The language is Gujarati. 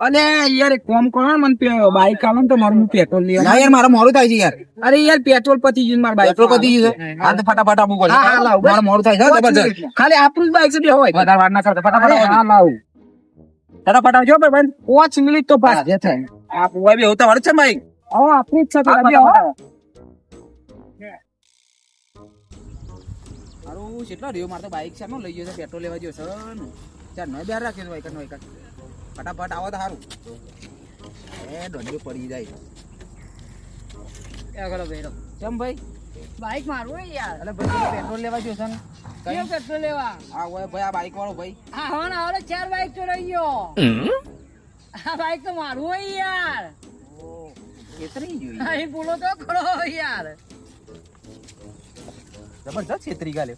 અલે યાર એક કોમ કરો ને મને બાઈક આલો ને તો મારું પેટ્રોલ લઈ ના યાર મારું મોડું થાય છે યાર અરે યાર પેટ્રોલ પતી ગયું મારા બાઈક પેટ્રોલ પતી ગયું છે હા તો ફટાફટ આપું પડશે હા, હા, લાવ. મારું મોડું થાય છે જબરજસ્ત ખાલી આપણું જ બાઈક છે હોય વધારે વાર ના કરતા ફટાફટ હા લાવ ફટાફટ આવજો ભાઈ પાંચ મિનિટ તો પાસ જે થાય આપ હોય બે હોતા વાળું જ છે ભાઈ હવે આપણી જ છે તો કેટલો રહ્યો? મારે તો બાઇક છે. લઈ ગયો છે પેટ્રોલ લેવા ગયો છે. ને. ચાલ નો બેર રાખ્યો વાયકર નો વાયકર ફટાફટ આવો તો સારું એ દોડ્યું પડી જાય. કેમ ભાઈ? બાઇક મારું હોય યાર. એટલે ભાઈ પેટ્રોલ લેવા ગયો છે ને? કેમ પેટ્રોલ લેવા? હા હોય ભાઈ આ બાઈક વાળો ભાઈ. હા હા ના આવડે ચાર બાઈક ચોરાઈ ગયો. આ બાઈક તો મારું હોય યાર. છેતરી જોઈ અહીં બોલો તો ખરો યાર. जबरदस्त छेत्री गाले